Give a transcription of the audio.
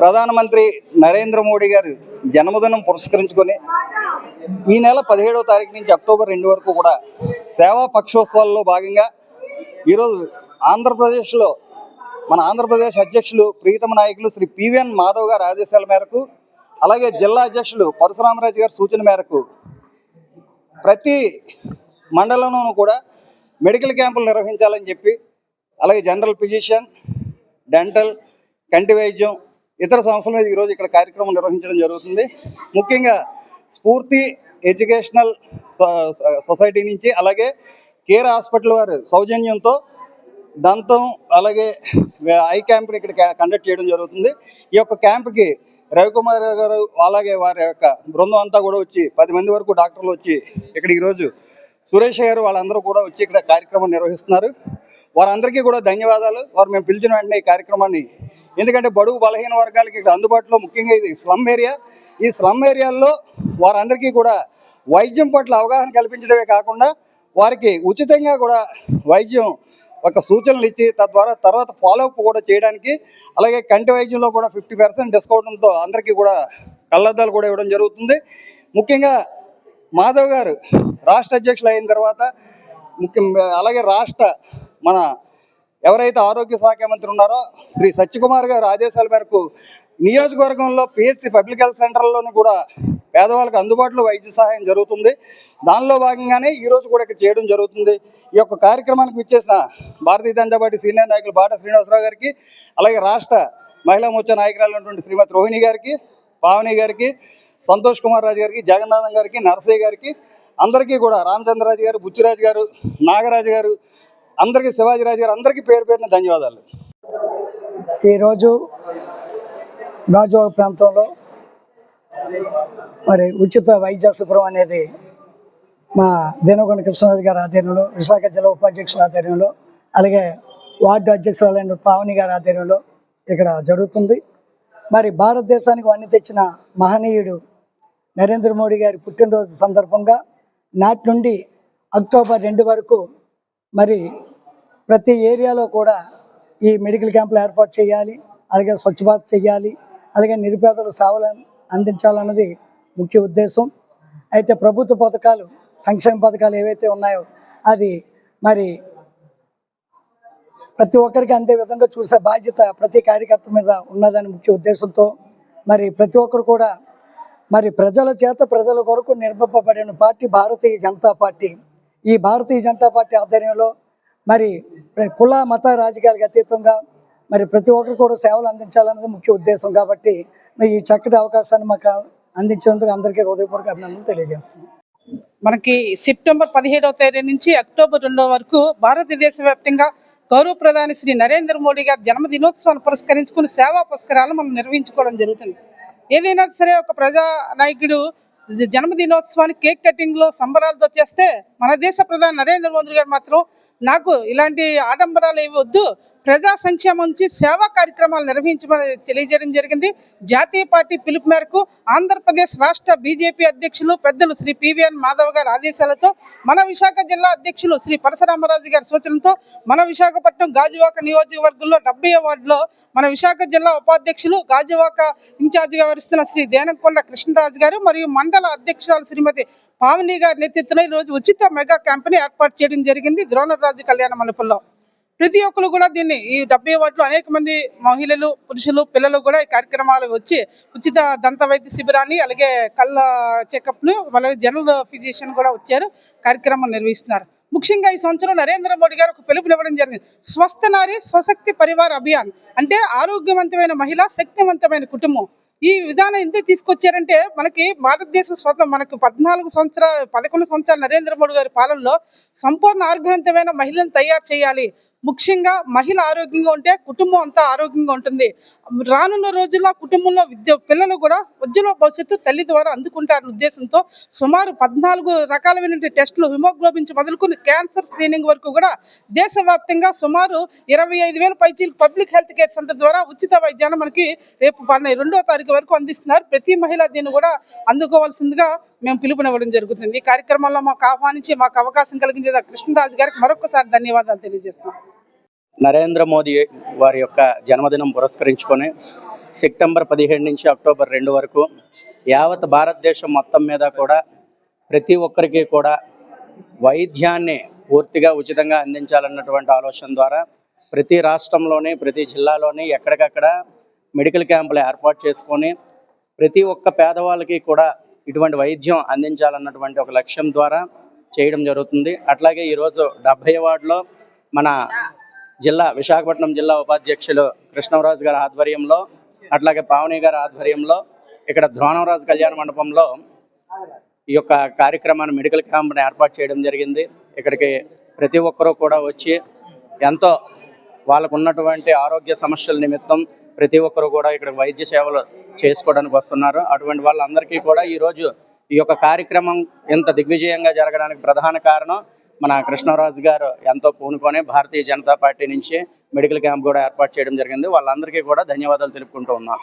ప్రధానమంత్రి నరేంద్ర మోడీ గారు జన్మదినం పురస్కరించుకొని ఈ నెల పదిహేడవ తారీఖు నుంచి అక్టోబర్ రెండు వరకు కూడా సేవా పక్షోత్సవాల్లో భాగంగా ఈరోజు ఆంధ్రప్రదేశ్లో మన ఆంధ్రప్రదేశ్ అధ్యక్షులు ప్రీతమ నాయకులు శ్రీ పివిఎన్ మాధవ్ గారి ఆదేశాల మేరకు అలాగే జిల్లా అధ్యక్షులు పరశురామరాజు గారి సూచన మేరకు ప్రతి మండలంలోనూ కూడా మెడికల్ క్యాంపులు నిర్వహించాలని చెప్పి అలాగే జనరల్ ఫిజిషియన్ డెంటల్ కంటి వైద్యం ఇతర సంస్థల మీద ఈరోజు ఇక్కడ కార్యక్రమం నిర్వహించడం జరుగుతుంది. ముఖ్యంగా స్ఫూర్తి ఎడ్యుకేషనల్ సొసైటీ నుంచి అలాగే కేర్ హాస్పిటల్ వారి సౌజన్యంతో దంతం అలాగే ఐ క్యాంప్ని ఇక్కడ కండక్ట్ చేయడం జరుగుతుంది. ఈ యొక్క క్యాంప్కి రవికుమార్ గారు అలాగే వారి యొక్క బృందం అంతా కూడా వచ్చి పది మంది వరకు డాక్టర్లు వచ్చి ఇక్కడ ఈరోజు సురేష్ గారు వాళ్ళందరూ కూడా వచ్చి ఇక్కడ కార్యక్రమం నిర్వహిస్తున్నారు. వారందరికీ కూడా ధన్యవాదాలు. వారు మేము పిలిచిన వెంటనే ఈ కార్యక్రమాన్ని ఎందుకంటే బడుగు బలహీన వర్గాలకి ఇక్కడ అందుబాటులో ముఖ్యంగా ఇది స్లమ్ ఏరియా. ఈ స్లమ్ ఏరియాల్లో వారందరికీ కూడా వైద్యం పట్ల అవగాహన కల్పించడమే కాకుండా వారికి ఉచితంగా కూడా వైద్యం ఒక సూచనలు ఇచ్చి తద్వారా తర్వాత ఫాలోఅప్ కూడా చేయడానికి అలాగే కంటి వైద్యంలో కూడా ఫిఫ్టీ పర్సెంట్ డిస్కౌంట్తో అందరికీ కూడా కళ్ళద్దాలు కూడా ఇవ్వడం జరుగుతుంది. ముఖ్యంగా మాధవ్ గారు రాష్ట్ర అధ్యక్షులు అయిన తర్వాత ముఖ్యం అలాగే రాష్ట్ర మన ఎవరైతే ఆరోగ్య శాఖ మంత్రి ఉన్నారో శ్రీ సత్యకుమార్ గారు ఆదేశాల మేరకు నియోజకవర్గంలో పిహెచ్సి పబ్లిక్ హెల్త్ సెంటర్లోని కూడా పేదవాళ్ళకి అందుబాటులో వైద్య సహాయం జరుగుతుంది. దానిలో భాగంగానే ఈరోజు కూడా ఇక్కడ చేయడం జరుగుతుంది. ఈ యొక్క కార్యక్రమానికి విచ్చేసిన భారతీయ జనతా పార్టీ సీనియర్ నాయకులు బాట శ్రీనివాసరావు గారికి అలాగే రాష్ట్ర మహిళా మోర్చా నాయకురాలైనటువంటి శ్రీమతి రోహిణి గారికి పావని గారికి సంతోష్ కుమార్ రాజు గారికి జగన్నాథం గారికి నరసయ్య గారికి అందరికీ కూడా రామచంద్రరాజు గారు బుచ్చిరాజు గారు నాగరాజు గారు అందరికీ శివాజీరాజు గారు అందరికీ పేరు పేరున ధన్యవాదాలు. ఈరోజు గాజువాక ప్రాంతంలో మరి ఉచిత వైద్య శిబిరం అనేది మా దేనగొండ కృష్ణరాజు గారి ఆధ్వర్యంలో విశాఖ జిల్లా ఉపాధ్యక్షుల ఆధ్వర్యంలో అలాగే వార్డు అధ్యక్షురాలైన పావని గారి ఆధ్వర్యంలో ఇక్కడ జరుగుతుంది. మరి భారతదేశానికి వన్నీ తెచ్చిన మహనీయుడు నరేంద్ర మోడీ గారి పుట్టినరోజు సందర్భంగా నాటి నుండి అక్టోబర్ రెండు వరకు మరి ప్రతి ఏరియాలో కూడా ఈ మెడికల్ క్యాంపులు ఏర్పాటు చేయాలి అలాగే స్వచ్ఛ భారత్ చేయాలి అలాగే నిరుపేదల సేవలు అందించాలన్నది ముఖ్య ఉద్దేశం. అయితే ప్రభుత్వ పథకాలు సంక్షేమ పథకాలు ఏవైతే ఉన్నాయో అది మరి ప్రతి ఒక్కరికి అందే విధంగా చూసే బాధ్యత ప్రతి కార్యకర్త మీద ఉన్నదని ముఖ్య ఉద్దేశంతో మరి ప్రతి ఒక్కరు కూడా మరి ప్రజల చేత ప్రజల కొరకు నిర్మింపబడిన పార్టీ భారతీయ జనతా పార్టీ. ఈ భారతీయ జనతా పార్టీ ఆధ్వర్యంలో మరి కుల మత రాజకీయాలకు అతీతంగా మరి ప్రతి ఒక్కరు కూడా సేవలు అందించాలన్నది ముఖ్య ఉద్దేశం కాబట్టి మరి ఈ చక్కటి అవకాశాన్ని మాకు అందించినందుకు అందరికీ హృదయపూర్వక అభినందనలు తెలియజేస్తున్నాను మనకి సెప్టెంబర్ పదిహేడవ తేదీ నుంచి అక్టోబర్ రెండో వరకు భారతదేశ వ్యాప్తంగా గౌరవ ప్రధాని శ్రీ నరేంద్ర మోడీ గారి జన్మదినోత్సవాన్ని పురస్కరించుకుని సేవా పురస్కారాలు మనం నిర్వహించుకోవడం జరుగుతుంది. ఏదైనా సరే ఒక ప్రజా నాయకుడు జన్మదినోత్సవాన్ని కేక్ కటింగ్లో సంబరాలతో చేస్తే మన దేశ ప్రధాని నరేంద్ర మోదీ గారు మాత్రం నాకు ఇలాంటి ఆడంబరాలు ఏవి వద్దు. ప్రజా సంక్షేమం నుంచి సేవా కార్యక్రమాలు నిర్వహించమని తెలియజేయడం జరిగింది. జాతీయ పార్టీ పిలుపు మేరకు ఆంధ్రప్రదేశ్ రాష్ట్ర బీజేపీ అధ్యక్షులు పెద్దలు శ్రీ పివిఎన్ మాధవ్ గారి ఆదేశాలతో మన విశాఖ జిల్లా అధ్యక్షులు శ్రీ పరశురామరాజు గారి సూచనతో మన విశాఖపట్నం గాజువాక నియోజకవర్గంలో డెబ్బై వార్డులో మన విశాఖ జిల్లా ఉపాధ్యక్షులు గాజువాక ఇన్ఛార్జిగా వహిస్తున్న శ్రీ దేనకొండ కృష్ణరాజు గారు మరియు మండల అధ్యక్షురాలు శ్రీమతి పావని గారి నేతృత్వంలో ఈ రోజు ఉచిత మెగా క్యాంపెయిన్ ఏర్పాటు చేయడం జరిగింది. ద్రోణరాజు కళ్యాణ మండపంలో. ప్రతి ఒక్కరు కూడా దీన్ని ఈ డెబ్బై వాటిలో అనేక మంది మహిళలు పురుషులు పిల్లలు కూడా ఈ కార్యక్రమాలు వచ్చి ఉచిత దంత వైద్య శిబిరాన్ని అలాగే కళ్ళ చెకప్ను అలాగే జనరల్ ఫిజిషియన్ కూడా వచ్చారు కార్యక్రమం నిర్వహిస్తున్నారు. ముఖ్యంగా ఈ సంవత్సరం నరేంద్ర మోడీ గారు ఒక పిలుపునివ్వడం జరిగింది. స్వస్థ నారి స్వశక్తి పరివార అభియాన్ అంటే ఆరోగ్యవంతమైన మహిళ శక్తివంతమైన కుటుంబం. ఈ విధానం ఎందుకు తీసుకొచ్చారంటే మనకి భారతదేశం స్వతం మనకు పద్నాలుగు సంవత్సరాలు పదకొండు సంవత్సరాలు నరేంద్ర మోడీ గారి పాలనలో సంపూర్ణ ఆరోగ్యవంతమైన మహిళలను తయారు చేయాలి. ముఖ్యంగా మహిళ ఆరోగ్యంగా ఉంటే కుటుంబం అంతా ఆరోగ్యంగా ఉంటుంది. రానున్న రోజుల్లో కుటుంబంలో విద్య పిల్లలు కూడా ఉజ్వల భవిష్యత్తు తల్లి ద్వారా అందుకుంటారన్న ఉద్దేశంతో సుమారు పద్నాలుగు రకాలైన టెస్టులు హిమోగ్లోబిన్ నుంచి మొదలుకొని క్యాన్సర్ స్క్రీనింగ్ వరకు కూడా దేశవ్యాప్తంగా సుమారు ఇరవై ఐదు వేల పైచీలు పబ్లిక్ హెల్త్ కేర్ సెంటర్ ద్వారా ఉచిత వైద్యాన్ని మనకి రేపు పన్న- రెండో తారీఖు వరకు అందిస్తున్నారు. ప్రతి మహిళ దీన్ని కూడా అందుకోవాల్సిందిగా మేము పిలుపునివ్వడం జరుగుతుంది. ఈ కార్యక్రమంలో మాకు ఆహ్వానించి మాకు అవకాశం కలిగించేదా కృష్ణరాజు గారికి మరొకసారి ధన్యవాదాలు తెలియజేస్తున్నాం. నరేంద్ర మోదీ వారి యొక్క జన్మదినం పురస్కరించుకొని సెప్టెంబర్ పదిహేడు నుంచి అక్టోబర్ రెండు వరకు యావత్ భారతదేశం మొత్తం మీద కూడా ప్రతి ఒక్కరికి కూడా వైద్యాన్ని పూర్తిగా ఉచితంగా అందించాలన్నటువంటి ఆలోచన ద్వారా ప్రతి రాష్ట్రంలోని ప్రతి జిల్లాలోని ఎక్కడికక్కడ మెడికల్ క్యాంపులు ఏర్పాటు చేసుకొని ప్రతి ఒక్క పేదవాళ్ళకి కూడా ఇటువంటి వైద్యం అందించాలన్నటువంటి ఒక లక్ష్యం ద్వారా చేయడం జరుగుతుంది. అట్లాగే ఈరోజు డెబ్బై వార్డులో మన జిల్లా విశాఖపట్నం జిల్లా ఉపాధ్యక్షులు కృష్ణరాజు గారి ఆధ్వర్యంలో అట్లాగే పావని గారి ఆధ్వర్యంలో ఇక్కడ ద్రోణంరాజు కళ్యాణ మండపంలో ఈ యొక్క కార్యక్రమాన్ని మెడికల్ క్యాంప్ని ఏర్పాటు చేయడం జరిగింది. ఇక్కడికి ప్రతి ఒక్కరూ కూడా వచ్చి ఎంతో వాళ్ళకు ఉన్నటువంటి ఆరోగ్య సమస్యల నిమిత్తం ప్రతి ఒక్కరు కూడా ఇక్కడ వైద్య సేవలు చేసుకోవడానికి వస్తున్నారు. అటువంటి వాళ్ళందరికీ కూడా ఈరోజు ఈ యొక్క కార్యక్రమం ఇంత దిగ్విజయంగా జరగడానికి ప్రధాన కారణం మన కృష్ణరాజు గారు ఎంతో పూనుకొని భారతీయ జనతా పార్టీ నుంచి మెడికల్ క్యాంప్ కూడా ఏర్పాటు చేయడం జరిగింది. వాళ్ళందరికీ కూడా ధన్యవాదాలు తెలుపుకుంటూ ఉన్నాం.